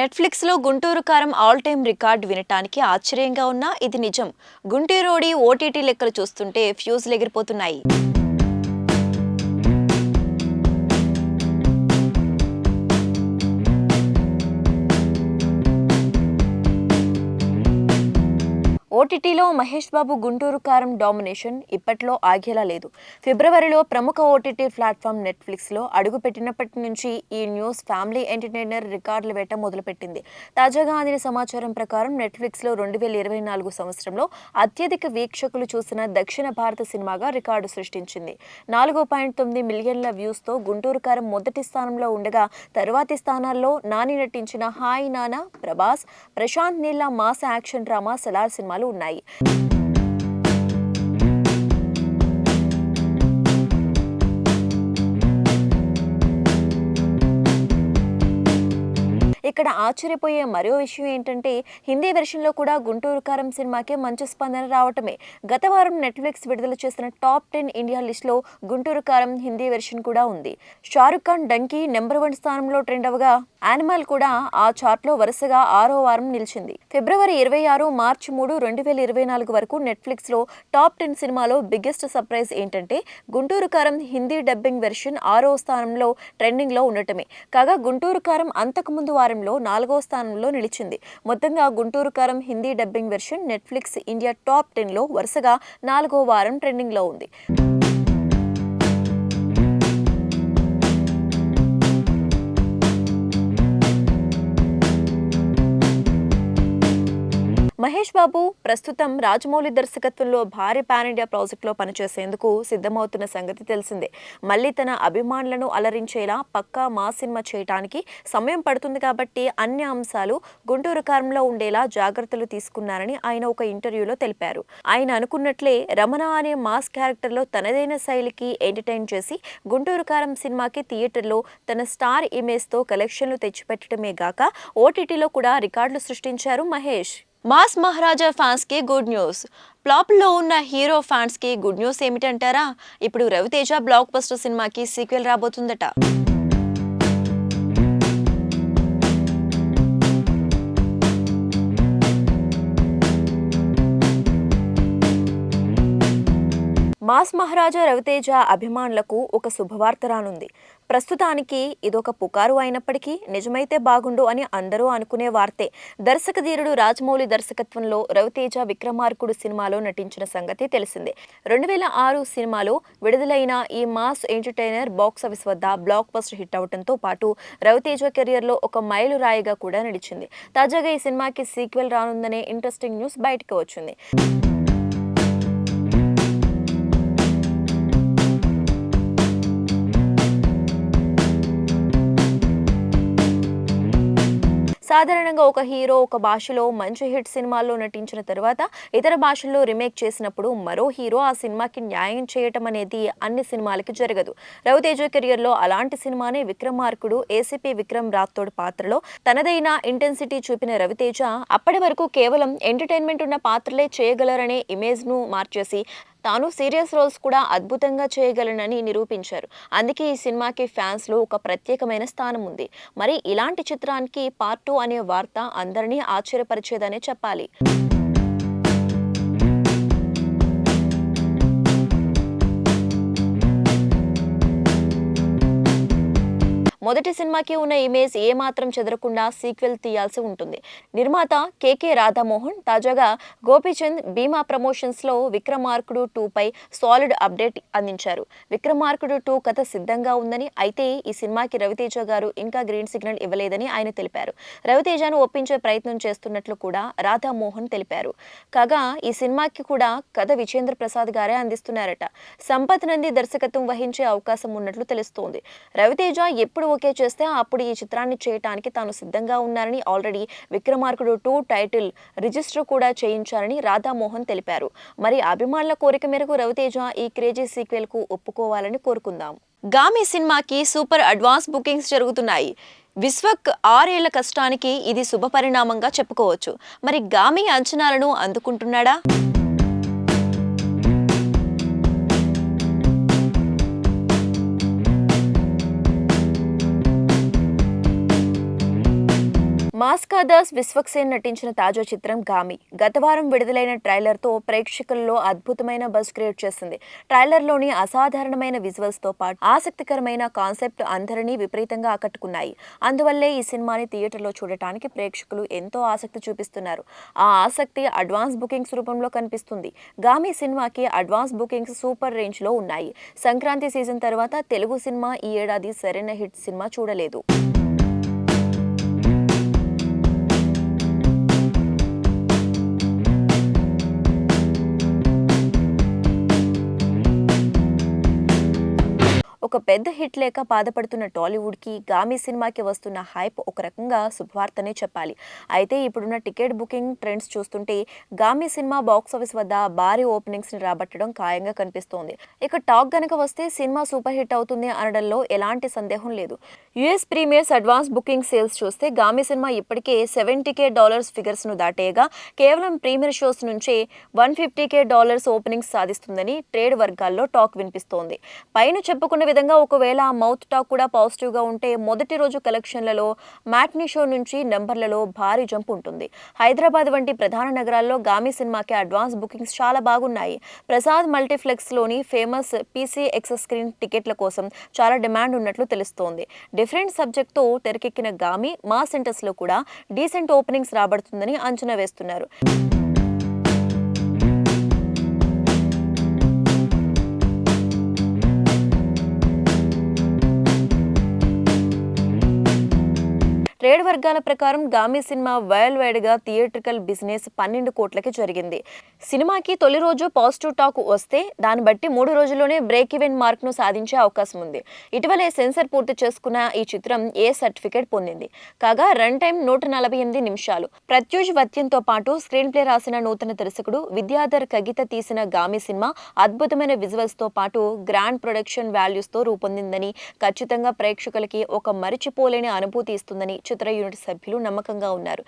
నెట్ఫ్లిక్స్లో గుంటూరు కారం all time record వినటానికి ఆశ్చర్యంగా ఉన్నా ఇది నిజం. గుంటూరోడి ఓటీటీ లెక్కలు చూస్తుంటే ఫ్యూజ్లు ఎగిరిపోతున్నాయి. ఓటీటీలో మహేష్ బాబు గుంటూరు కారం డామినేషన్ ఇప్పట్లో ఆగేలా లేదు. ఫిబ్రవరిలో ప్రముఖ ఓటీటీ ప్లాట్ఫామ్ నెట్ఫ్లిక్స్లో అడుగుపెట్టినప్పటి నుంచి ఈ న్యూస్ ఫ్యామిలీ ఎంటర్టైనర్ రికార్డుల వేట మొదలుపెట్టింది. తాజాగా అందిన సమాచారం ప్రకారం నెట్ఫ్లిక్స్లో రెండు వేల ఇరవై నాలుగు సంవత్సరంలో అత్యధిక వీక్షకులు చూసిన దక్షిణ భారత సినిమాగా రికార్డు సృష్టించింది. నాలుగు పాయింట్ తొమ్మిది మిలియన్ల వ్యూస్తో గుంటూరు కారం మొదటి స్థానంలో ఉండగా తరువాతి స్థానాల్లో నాని నటించిన హాయ్ నానా ప్రభాస్ ప్రశాంత్ నీళ్ళ మాస్ యాక్షన్ డ్రామా సలార్ సినిమాలు ఉన్నాయి. ఇక్కడ ఆశ్చర్యపోయే మరో విషయం ఏంటంటే హిందీ వెర్షన్లో కూడా గుంటూరు కారం సినిమాకే మంచి స్పందన రావటమే. గత వారం నెట్ఫ్లిక్స్ విడుదల చేసిన టాప్ టెన్ ఇండియా లిస్ట్లో గుంటూరు కారం హిందీ వెర్షన్ కూడా ఉంది. షారుఖ్ ఖాన్ డంకీ నెంబర్ వన్ స్థానంలో ట్రెండ్ అవగా యానిమల్ కూడా ఆ చార్ట్లో వరుసగా ఆరో వారం నిలిచింది. ఫిబ్రవరి ఇరవై ఆరు మార్చి మూడు రెండు వేల ఇరవై నాలుగు వరకు నెట్ఫ్లిక్స్లో టాప్ టెన్ సినిమాలో బిగ్గెస్ట్ సర్ప్రైజ్ ఏంటంటే గుంటూరు కారం హిందీ డబ్బింగ్ వెర్షన్ ఆరో స్థానంలో ట్రెండింగ్లో ఉండటమే. కాగా గుంటూరు కారం అంతకుముందు వారంలో నాలుగో స్థానంలో నిలిచింది. మొత్తంగా Guntur Kaaram Hindi dubbing version Netflix India top టెన్లో వరుసగా నాలుగో వారం ట్రెండింగ్లో ఉంది. మహేష్ బాబు ప్రస్తుతం రాజమౌళి దర్శకత్వంలో భారీ పాన్ ఇండియా ప్రాజెక్టులో పనిచేసేందుకు సిద్ధమవుతున్న సంగతి తెలిసిందే. మళ్ళీ తన అభిమానులను అలరించేలా పక్కా మా సినిమా చేయటానికి సమయం పడుతుంది కాబట్టి అన్ని అంశాలు గుంటూరు కారంలో ఉండేలా జాగ్రత్తలు తీసుకున్నారని ఆయన ఒక ఇంటర్వ్యూలో తెలిపారు. ఆయన అనుకున్నట్లే రమణ అనే మాస్ క్యారెక్టర్లో తనదైన శైలికి ఎంటర్టైన్ చేసి గుంటూరు కారం సినిమాకి థియేటర్లో తన స్టార్ ఇమేజ్తో కలెక్షన్లు తెచ్చిపెట్టడమే గాక ఓటీటీలో కూడా రికార్డులు సృష్టించారు మహేష్. మాస్ మహారాజా ఫ్యాన్స్కి గుడ్ న్యూస్. ఫ్లాప్లో ఉన్న హీరో ఫ్యాన్స్కి గుడ్ న్యూస్ ఏమిటంటారా? ఇప్పుడు రవితేజ బ్లాక్ బస్టర్ సినిమాకి సీక్వెల్ రాబోతుందట. మాస్ మహారాజా రవితేజ అభిమానులకు ఒక శుభవార్త రానుంది. ప్రస్తుతానికి ఇదొక పుకారు అయినప్పటికీ నిజమైతే బాగుండు అని అందరూ అనుకునే వార్తే. దర్శకధీరుడు రాజమౌళి దర్శకత్వంలో రవితేజ విక్రమార్కుడు సినిమాలో నటించిన సంగతి తెలిసిందే. రెండు వేల ఆరు సినిమాలో విడుదలైన ఈ మాస్ ఎంటర్టైనర్ బాక్స్ ఆఫీస్ వద్ద బ్లాక్ బస్టర్ హిట్ అవడంతో పాటు రవితేజ కెరియర్లో ఒక మైలు రాయిగా కూడా నిలిచింది. తాజాగా ఈ సినిమాకి సీక్వెల్ రానుందనే ఇంట్రెస్టింగ్ న్యూస్ బయటకు వచ్చింది. సాధారణంగా ఒక హీరో ఒక భాషలో మంచి హిట్ సినిమాల్లో నటించిన తర్వాత ఇతర భాషల్లో రీమేక్ చేసినప్పుడు మరో హీరో ఆ సినిమాకి న్యాయం చేయటం అనేది అన్ని సినిమాలకి జరగదు. రవితేజ కెరియర్లో అలాంటి సినిమానే విక్రమార్కుడు ఏసీపీ విక్రమ్ రాథోడ్ పాత్రలో తనదైన ఇంటెన్సిటీ చూపిన రవితేజ అప్పటి వరకు కేవలం ఎంటర్టైన్మెంట్ ఉన్న పాత్రలే చేయగలరనే ఇమేజ్ను మార్చేసి తాను సీరియస్ రోల్స్ కూడా అద్భుతంగా చేయగలనని నిరూపించారు. అందుకే ఈ సినిమాకి ఫ్యాన్స్లో ఒక ప్రత్యేకమైన స్థానం ఉంది. మరి ఇలాంటి చిత్రానికి పార్ట్ టూ అనే వార్త అందరినీ ఆశ్చర్యపరిచేదనే చెప్పాలి. మొదటి సినిమాకి ఉన్న ఇమేజ్ ఏమాత్రం చెదరకుండా సీక్వెల్ తీయాల్సి ఉంటుంది. నిర్మాత కేకే రాధామోహన్ తాజాగా గోపీచంద్ భీమా ప్రమోషన్స్లో విక్రమార్కుడు టూ పై సాలిడ్ అప్డేట్ అందించారు. విక్రమార్కుడు టూ కథ సిద్ధంగా ఉందని అయితే ఈ సినిమాకి రవితేజ గారు ఇంకా గ్రీన్ సిగ్నల్ ఇవ్వలేదని ఆయన తెలిపారు. రవితేజను ఒప్పించే ప్రయత్నం చేస్తున్నట్లు కూడా రాధామోహన్ తెలిపారు. కాగా ఈ సినిమాకి కూడా కథ విజేంద్ర ప్రసాద్ గారే అందిస్తున్నారట. సంపత్ నంది దర్శకత్వం వహించే అవకాశం ఉన్నట్లు తెలుస్తోంది. రవితేజ ఎప్పుడు ఓకే చేస్తే అప్పుడు ఈ చిత్రాన్ని చేయటానికి తాను సిద్ధంగా ఉన్నారని already Vikramarkudu two title register కూడా చేయించారని రాధామోహన్ తెలిపారు. మరి అభిమానుల కోరిక మేరకు రవితేజ ఈ క్రేజీ సీక్వెల్కు ఒప్పుకోవాలని కోరుకుందాం. గామి సినిమాకి సూపర్ అడ్వాన్స్ బుకింగ్స్ జరుగుతున్నాయి. విశ్వక్ ఆరేళ్ళ కష్టానికి ఇది శుభపరిణామంగా చెప్పుకోవచ్చు. మరి గామి అంచనాలను అందుకుంటున్నాడా? మాస్కా దాస్ విశ్వక్సేన్ నటించిన తాజా చిత్రం గామి. గత వారం విడుదలైన ట్రైలర్తో ప్రేక్షకుల్లో అద్భుతమైన బజ్ క్రియేట్ చేసింది. ట్రైలర్లోని అసాధారణమైన విజువల్స్తో పాటు ఆసక్తికరమైన కాన్సెప్ట్ అందరినీ విపరీతంగా ఆకట్టుకున్నాయి. అందువల్లే ఈ సినిమాని థియేటర్లో చూడటానికి ప్రేక్షకులు ఎంతో ఆసక్తి చూపిస్తున్నారు. ఆ ఆసక్తి అడ్వాన్స్ బుకింగ్స్ రూపంలో కనిపిస్తుంది. గామి సినిమాకి అడ్వాన్స్ బుకింగ్స్ సూపర్ రేంజ్లో ఉన్నాయి. సంక్రాంతి సీజన్ తర్వాత తెలుగు సినిమా ఈ ఏడాది సరైన హిట్ సినిమా చూడలేదు. ఒక పెద్ద హిట్ లేక బాధపడుతున్న టాలీవుడ్కి గామి సినిమాకి వస్తున్న హైప్ ఒక రకంగా శుభవార్తనే చెప్పాలి. అయితే ఇప్పుడున్న టికెట్ బుకింగ్ ట్రెండ్స్ చూస్తుంటే గామి సినిమా బాక్స్ ఆఫీస్ వద్ద భారీ ఓపెనింగ్స్ని రాబట్టడం ఖాయంగా కనిపిస్తోంది. ఇక టాక్ గనక వస్తే సినిమా సూపర్ హిట్ అవుతుంది అనడంలో ఎలాంటి సందేహం లేదు. US premiers advance booking sales చూస్తే గామి సినిమా ఇప్పటికే సెవెంటీ కే డాలర్స్ ఫిగర్స్ను దాటేయగా కేవలం ప్రీమియర్ షోస్ నుంచే one fifty K dollars openings సాధిస్తుందని ట్రేడ్ వర్గాల్లో టాక్ వినిపిస్తోంది. పైన చెప్పుకున్న విధంగా ఒకవేళ ఆ మౌత్ టాక్ కూడా పాజిటివ్గా ఉంటే మొదటి రోజు కలెక్షన్లలో మ్యాట్నీ షో నుంచి నెంబర్లలో భారీ జంప్ ఉంటుంది. హైదరాబాద్ వంటి ప్రధాన నగరాల్లో గామి సినిమాకి అడ్వాన్స్ బుకింగ్స్ చాలా బాగున్నాయి. ప్రసాద్ మల్టీప్లెక్స్లోని ఫేమస్ పీసీ ఎక్సెస్ స్క్రీన్ టికెట్ల కోసం చాలా డిమాండ్ ఉన్నట్లు తెలుస్తోంది. డిఫరెంట్ సబ్జెక్ట్తో తెరకెక్కిన గామి మా సెంటర్స్లో కూడా డీసెంట్ ఓపెనింగ్స్ రాబడుతుందని అంచనా వేస్తున్నారు. ట్రేడ్ వర్గాల ప్రకారం గామి సినిమా వరల్డ్ వైడ్గా థియేట్రికల్ బిజినెస్ పన్నెండు కోట్లకి జరిగింది. సినిమాకి తొలి రోజు పాజిటివ్ టాక్ వస్తే దాన్ని బట్టి మూడు రోజుల్లోనే బ్రేక్ ఈవెన్ మార్క్ను సాధించే అవకాశం ఉంది. ఇటీవలే సెన్సర్ పూర్తి చేసుకున్న ఈ చిత్రం ఏ సర్టిఫికేట్ పొందింది? కాగా రన్ టైం నూట నలభై ఎనిమిది నిమిషాలు. ప్రత్యూష్ వత్యంతో పాటు స్క్రీన్ ప్లే రాసిన నూతన దర్శకుడు విద్యాధర్ కగిత తీసిన గామి సినిమా అద్భుతమైన విజువల్స్తో పాటు గ్రాండ్ ప్రొడక్షన్ వాల్యూస్తో రూపొందిందని ఖచ్చితంగా ప్రేక్షకులకి ఒక మరిచిపోలేని అనుభూతి ఇస్తుందని చిత్ర యూనిట్ సభ్యులు నమ్మకంగా ఉన్నారు.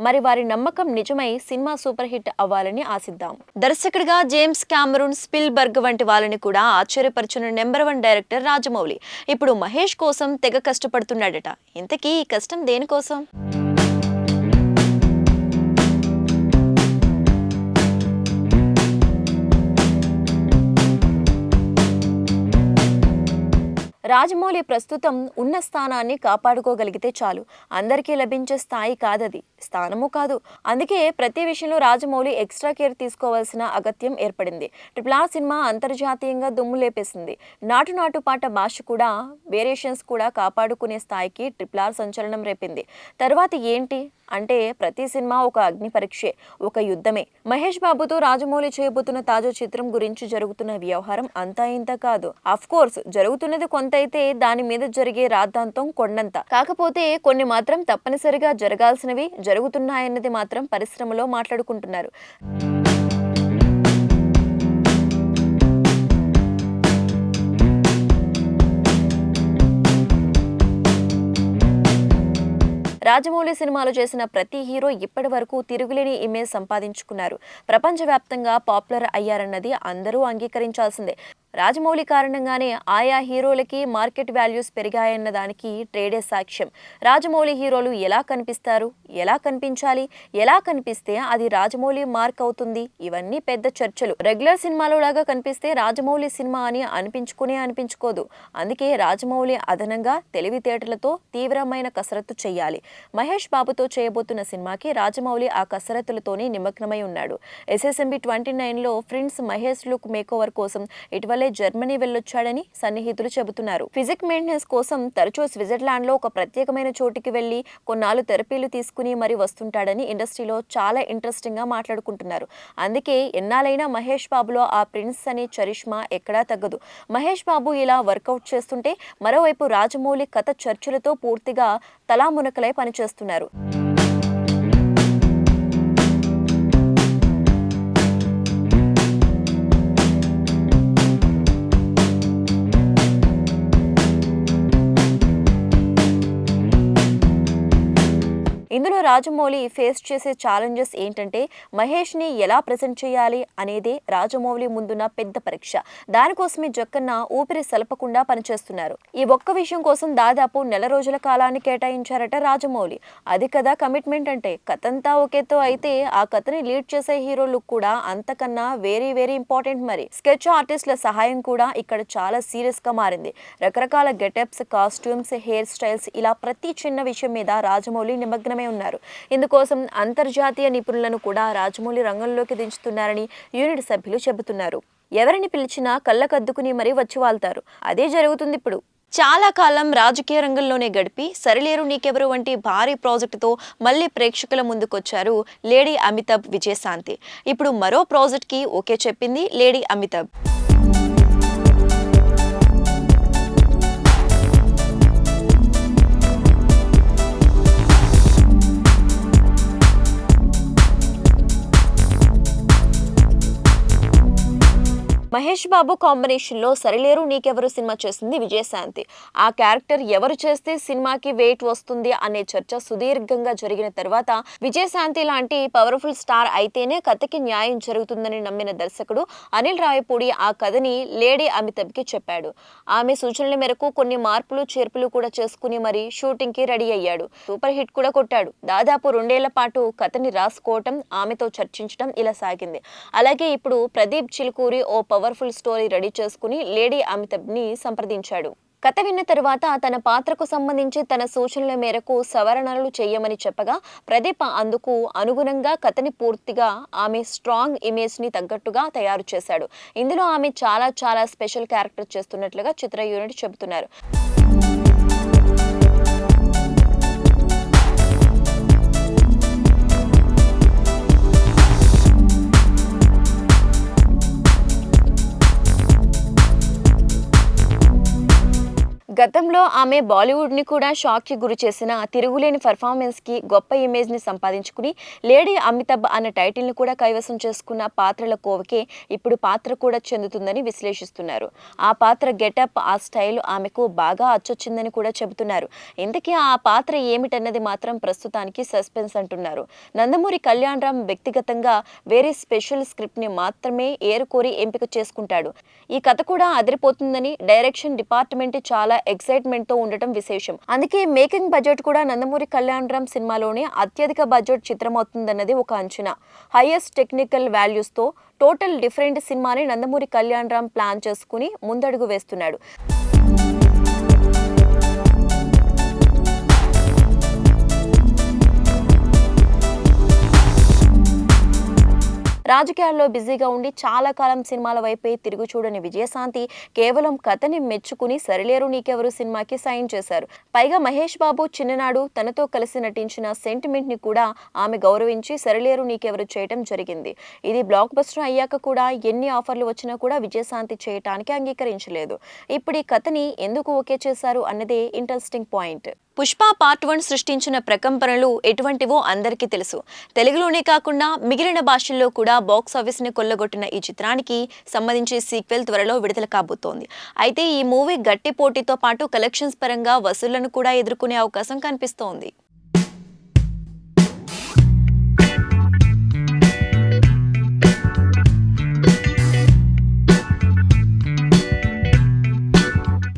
మరి వారి నమ్మకం నిజమై సినిమా సూపర్ హిట్ అవ్వాలని ఆశిద్దాం. దర్శకుడిగా జేమ్స్ క్యామరూన్ స్పిల్ బర్గ్ వంటి వాళ్ళని కూడా ఆశ్చర్యపరిచిన నెంబర్ వన్ డైరెక్టర్ రాజమౌళి. ఇప్పుడు మహేష్ కోసం తెగ కష్టపడుతున్నాడట. ఇంతకీ ఈ కష్టం దేనికోసం? రాజమౌళి ప్రస్తుతం ఉన్న స్థానాన్ని కాపాడుకోగలిగితే చాలు. అందరికీ లభించే స్థాయి కాదది. స్థానము కాదు. అందుకే ప్రతి విషయంలో రాజమౌళి ఎక్స్ట్రా కేర్ తీసుకోవాల్సిన అగత్యం ఏర్పడింది. ట్రిపుల్ ఆర్ సినిమా అంతర్జాతీయంగా దుమ్ము లేపేసింది. నాటు నాటు పాట భాష కూడా వేరియేషన్స్ కూడా కాపాడుకునే స్థాయికి ట్రిపుల్ ఆర్ సంచలనం రేపింది. తర్వాత ఏంటి? అంటే ప్రతి సినిమా ఒక అగ్ని పరీక్షే ఒక యుద్ధమే. మహేష్ బాబుతో రాజమౌళి చేయబోతున్న తాజా చిత్రం గురించి జరుగుతున్న వ్యవహారం అంతా ఇంత కాదు. అఫ్ కోర్స్ జరుగుతున్నది కొంత అయితే దాని మీద జరిగే రాద్ధాంతం కొండంత. కాకపోతే కొన్ని మాత్రం తప్పనిసరిగా జరగాల్సినవి జరుగుతున్నాయన్నది మాత్రం పరిశ్రమలో మాట్లాడుకుంటున్నారు. రాజమౌళి సినిమాలు చేసిన ప్రతి హీరో ఇప్పటి వరకు తిరుగులేని ఇమేజ్ సంపాదించుకున్నారు. ప్రపంచవ్యాప్తంగా పాపులర్ అయ్యారన్నది అందరూ అంగీకరించాల్సిందే. రాజమౌళి కారణంగానే ఆయా హీరోలకి మార్కెట్ వాల్యూస్ పెరిగాయన్న దానికి ట్రేడే సాక్ష్యం. రాజమౌళి హీరోలు ఎలా కనిపిస్తారు? ఎలా కనిపించాలి? ఎలా కనిపిస్తే అది రాజమౌళి మార్క్ అవుతుంది? ఇవన్నీ పెద్ద చర్చలు. రెగ్యులర్ సినిమాలో లాగా కనిపిస్తే రాజమౌళి సినిమా అని అనిపించుకునే అనిపించుకోదు. అందుకే రాజమౌళి అదనంగా తెలివితేటలతో తీవ్రమైన కసరత్తు చేయాలి మహేష్ బాబుతో చేయబోతున్న సినిమాకి రాజమౌళి ఆ కసరత్తులతోనే నిమగ్నమై ఉన్నాడు. ఎస్ఎస్ఎంబి ట్వంటీ నైన్లో ఫ్రెండ్స్ మహేష్ లుక్ మేకోవర్ కోసం ఇటీవలే జర్మనీ వెళ్ళొచ్చాడని సన్నిహితులు చెబుతున్నారు. ఫిజిక్ మెయింటెనెన్స్ కోసం తరచూ స్విట్జర్లాండ్లో ఒక ప్రత్యేకమైన చోటికి వెళ్ళి కొన్నాళ్ళు థెరపీలు తీసుకుని మరి వస్తుంటాడని ఇండస్ట్రీలో చాలా ఇంట్రెస్టింగ్గా మాట్లాడుకుంటున్నారు. అందుకే ఎన్నాలైనా మహేష్ బాబులో ఆ ప్రిన్స్ అనే చరిష్మా ఎక్కడా తగ్గదు. మహేష్ బాబు ఇలా వర్కౌట్ చేస్తుంటే మరోవైపు రాజమౌళి కథ చర్చలతో పూర్తిగా తలామునకలై పనిచేస్తున్నారు. ఇందులో రాజమౌళి ఫేస్ చేసే ఛాలెంజెస్ ఏంటంటే మహేష్ని ఎలా ప్రజెంట్ చేయాలి అనేదే రాజమౌళి ముందున్న పెద్ద పరీక్ష. దానికోసమే జక్కన్న ఊపిరి సలపకుండా పనిచేస్తున్నారు. ఈ ఒక్క విషయం కోసం దాదాపు నెల రోజుల కాలాన్ని కేటాయించారట రాజమౌళి. అది కదా కమిట్మెంట్ అంటే. కథంతా ఒకేతో అయితే ఆ కథని లీడ్ చేసే హీరోలు కూడా అంతకన్నా వెరీ వెరీ ఇంపార్టెంట్ మరి. స్కెచ్ ఆర్టిస్టుల సహాయం కూడా ఇక్కడ చాలా సీరియస్గా మారింది. రకరకాల గెటప్స్ కాస్ట్యూమ్స్ హెయిర్ స్టైల్స్ ఇలా ప్రతి చిన్న విషయం మీద రాజమౌళి నిమగ్నమై ఉన్నారు. ఇందుకోసం అంతర్జాతీయ నిపుణులను కూడా రాజమౌళి రంగంలోకి దించుతున్నారని యూనిట్ సభ్యులు చెబుతున్నారు. ఎవరిని పిలిచినా కళ్ళకద్దుకుని మరీ వచ్చి వాళ్తారు. అదే జరుగుతుంది ఇప్పుడు. చాలా కాలం రాజకీయ రంగంలోనే గడిపి సరిలేరు నీకెవరు వంటి భారీ ప్రాజెక్టుతో మళ్ళీ ప్రేక్షకుల ముందుకొచ్చారు లేడీ అమితాబ్ విజయశాంతి. ఇప్పుడు మరో ప్రాజెక్ట్కి ఓకే చెప్పింది లేడీ అమితాబ్. మహేష్ బాబు కాంబినేషన్లో సరిలేరు నీకెవరు సినిమా చేసింది విజయశాంతి? ఆ క్యారెక్టర్ ఎవరు చేస్తే సినిమాకి వెయిట్ వస్తుంది అనే చర్చ సుదీర్ఘంగా జరిగిన తర్వాత విజయశాంతి లాంటి పవర్ఫుల్ స్టార్ అయితేనే కథకి న్యాయం జరుగుతుందని నమ్మిన దర్శకుడు అనిల్ రాయపూడి ఆ కథని లేడీ అమితాబ్కి చెప్పాడు. ఆమె సూచనల మేరకు కొన్ని మార్పులు చేర్పులు కూడా చేసుకుని మరి షూటింగ్కి రెడీ అయ్యాడు. సూపర్ హిట్ కూడా కొట్టాడు. దాదాపు రెండేళ్ళ పాటు కథని రాసుకోవటం ఆమెతో చర్చించడం ఇలా సాగింది. అలాగే ఇప్పుడు ప్రదీప్ చిలుకూరి ఓ పవర్ పవర్ఫుల్ స్టోరీ రెడీ చేసుకుని లేడీ అమితాబ్ని సంప్రదించాడు. కథ విన్న తరువాత తన పాత్రకు సంబంధించి తన సూచనల మేరకు సవరణలు చేయమని చెప్పగా ప్రదీప అందుకు అనుగుణంగా కథని పూర్తిగా ఆమె స్ట్రాంగ్ ఇమేజ్ని తగ్గట్టుగా తయారు చేశాడు. ఇందులో ఆమె చాలా చాలా స్పెషల్ క్యారెక్టర్ చేస్తున్నట్లుగా చిత్ర యూనిట్ చెబుతున్నారు. గతంలో ఆమె బాలీవుడ్ని కూడా షాక్కి గురి చేసిన తిరుగులేని పర్ఫార్మెన్స్కి గొప్ప ఇమేజ్ని సంపాదించుకుని లేడీ అమితాబ్ అన్న టైటిల్ని కూడా కైవసం చేసుకున్న పాత్రల కోవకే ఇప్పుడు పాత్ర కూడా చెందుతుందని విశ్లేషిస్తున్నారు. ఆ పాత్ర గెటప్ ఆ స్టైల్ ఆమెకు బాగా అచ్చొచ్చిందని కూడా చెబుతున్నారు. ఇంతకీ ఆ పాత్ర ఏమిటన్నది మాత్రం ప్రస్తుతానికి సస్పెన్స్ అంటున్నారు. నందమూరి కళ్యాణ్ రామ్ వ్యక్తిగతంగా వేరే స్పెషల్ స్క్రిప్ట్ని మాత్రమే ఏరుకోరి ఎంపిక చేసుకుంటాడు. ఈ కథ కూడా అదిరిపోతుందని డైరెక్షన్ డిపార్ట్మెంట్ చాలా ఎక్సైట్మెంట్తో ఉండటం విశేషం. అందుకే మేకింగ్ బడ్జెట్ కూడా నందమూరి కళ్యాణ్ రామ్ సినిమాలోనే అత్యధిక బడ్జెట్ చిత్రం అవుతుందన్నది ఒక అంచనా. హైయెస్ట్ టెక్నికల్ వాల్యూస్తో టోటల్ డిఫరెంట్ సినిమాని నందమూరి కళ్యాణ్ రామ్ ప్లాన్ చేసుకుని ముందడుగు వేస్తున్నాడు. రాజకీయాల్లో బిజీగా ఉండి చాలా కాలం సినిమాల వైపే తిరుగు చూడని విజయశాంతి కేవలం కథని మెచ్చుకుని సరిలేరు నీకెవరు సినిమాకి సైన్ చేశారు. పైగా మహేష్ బాబు చిన్ననాడు తనతో కలిసి నటించిన సెంటిమెంట్ని కూడా ఆమె గౌరవించి సరిలేరు నీకెవరు చేయటం జరిగింది. ఇది బ్లాక్ బస్టర్ అయ్యాక కూడా ఎన్ని ఆఫర్లు వచ్చినా కూడా విజయశాంతి చేయటానికి అంగీకరించలేదు. ఇప్పుడు ఈ కథని ఎందుకు ఓకే చేశారు అన్నదే interesting point. Pushpa part one సృష్టించిన ప్రకంపనలు ఎటువంటివో అందరికీ తెలుసు. తెలుగులోనే కాకుండా మిగిలిన భాషల్లో కూడా బాక్స్ ఆఫీస్ని కొల్లగొట్టిన ఈ చిత్రానికి సంబంధించి సీక్వెల్ త్వరలో విడుదల కాబోతోంది. అయితే ఈ మూవీ గట్టి పోటీతో పాటు కలెక్షన్స్ పరంగా వసూళ్ళను కూడా ఎదుర్కొనే అవకాశం కనిపిస్తోంది.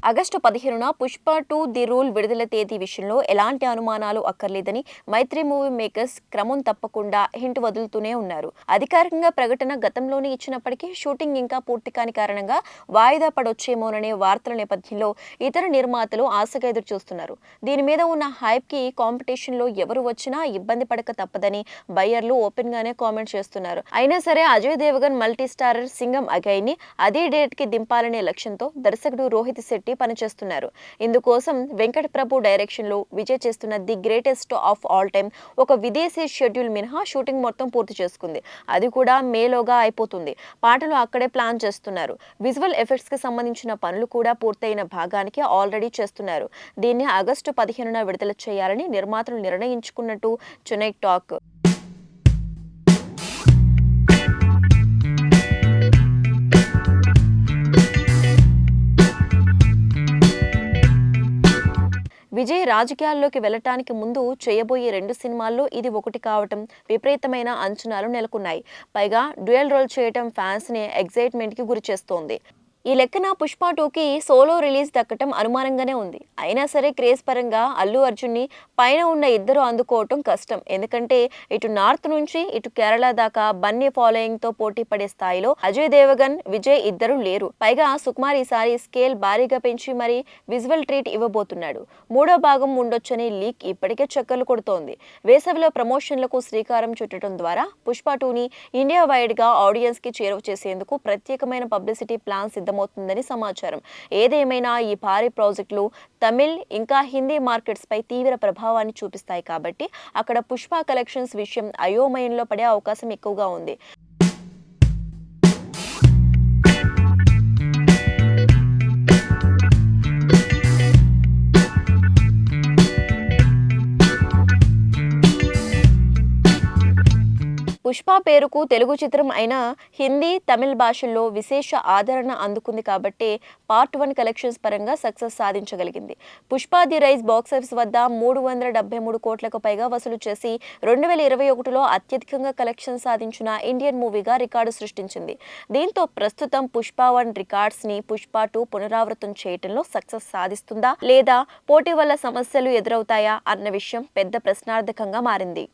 ఆగస్టు పదిహేనున పుష్ప టూ ది రూల్ విడుదల తేదీ విషయంలో ఎలాంటి అనుమానాలు అక్కర్లేదని మైత్రి మూవీ మేకర్స్ క్రమం తప్పకుండా హింట్ వదులుతూనే ఉన్నారు. అధికారికంగా ప్రకటన గతంలోనే ఇచ్చినప్పటికీ షూటింగ్ ఇంకా పూర్తి కాని కారణంగా వాయిదా పడొచ్చేమోననే వార్తల నేపథ్యంలో ఇతర నిర్మాతలు ఆశగా ఎదురు చూస్తున్నారు దీని మీద ఉన్న హైప్కి కాంపిటీషన్లో ఎవరు వచ్చినా ఇబ్బంది పడక తప్పదని బయ్యర్లు ఓపెన్ గానే కామెంట్ చేస్తున్నారు. అయినా సరే అజయ్ దేవగన్ మల్టీ స్టారర్ సింగం అగైని అదే డేట్కి దింపాలనే లక్ష్యంతో దర్శకుడు రోహిత్ శెట్టి పనిచేస్తున్నారు. ఇందుకోసం వెంకట ప్రభు డైరెక్షన్లో విజయ్ చేస్తున్న the greatest of all time ఒక విదేశీ షెడ్యూల్ మినహా షూటింగ్ మొత్తం పూర్తి చేసుకుంది. అది కూడా మేలోగా అయిపోతుంది. పాటలు అక్కడే ప్లాన్ చేస్తున్నారు. విజువల్ ఎఫెక్ట్స్కి సంబంధించిన పనులు కూడా పూర్తయిన భాగానికి ఆల్రెడీ చేస్తున్నారు. దీన్ని ఆగస్టు పదిహేనున విడుదల చేయాలని నిర్మాతలు నిర్ణయించుకున్నట్టు చెన్నై టాక్ విజయ్ రాజకీయాల్లోకి వెళ్ళటానికి ముందు చేయబోయే రెండు సినిమాల్లో ఇది ఒకటి కావటం విపరీతమైన అంచనాలు నెలకొన్నాయి. పైగా డ్యూయల్ రోల్ చేయటం ఫ్యాన్స్ని ఎగ్జైట్మెంట్కి గురి చేస్తోంది ఈ లెక్కన పుష్ప టూకి సోలో రిలీజ్ దక్కటం అనుమానంగానే ఉంది. అయినా సరే క్రేజ్ పరంగా అల్లు అర్జున్ని పైన ఉన్న ఇద్దరు అందుకోవటం కష్టం. ఎందుకంటే ఇటు నార్త్ నుంచి ఇటు కేరళ దాకా బన్నీ ఫాలోయింగ్తో పోటీ పడే స్థాయిలో అజయ్ దేవగన్ విజయ్ ఇద్దరు లేరు. పైగా సుకుమార్ ఈసారి స్కేల్ భారీగా పెంచి మరి విజువల్ ట్రీట్ ఇవ్వబోతున్నాడు. మూడో భాగం ఉండొచ్చని లీక్ ఇప్పటికే చక్కర్లు కొడుతోంది. వేసవిలో ప్రమోషన్లకు శ్రీకారం చుట్టడం ద్వారా పుష్ప టూని ఇండియా వైడ్గా ఆడియన్స్కి చేరువ చేసేందుకు ప్రత్యేకమైన పబ్లిసిటీ ప్లాన్ సిద్ధం సిద్ధమవుతుందని సమాచారం. ఏదేమైనా ఈ భారీ ప్రాజెక్టులు తమిళ్ ఇంకా హిందీ మార్కెట్స్ పై తీవ్ర ప్రభావాన్ని చూపిస్తాయి కాబట్టి అక్కడ పుష్ప కలెక్షన్స్ విషయం అయోమయంలో పడే అవకాశం ఎక్కువగా ఉంది. పుష్ప పేరుకు తెలుగు చిత్రం అయిన హిందీ తమిళ్ భాషల్లో విశేష ఆదరణ అందుకుంది కాబట్టి పార్ట్ వన్ కలెక్షన్స్ పరంగా success సాధించగలిగింది. Pushpa the rise box office వద్ద మూడు వందల డెబ్బై మూడు కోట్లకు పైగా వసూలు చేసి రెండు వేల ఇరవై ఒకటిలో అత్యధికంగా కలెక్షన్ సాధించిన ఇండియన్ మూవీగా రికార్డు సృష్టించింది. దీంతో ప్రస్తుతం పుష్ప వన్ రికార్డ్స్ని పుష్ప టూ పునరావృతం చేయటంలో సక్సెస్ సాధిస్తుందా లేదా పోటీ వల్ల సమస్యలు ఎదురవుతాయా అన్న విషయం పెద్ద ప్రశ్నార్థకంగా మారింది.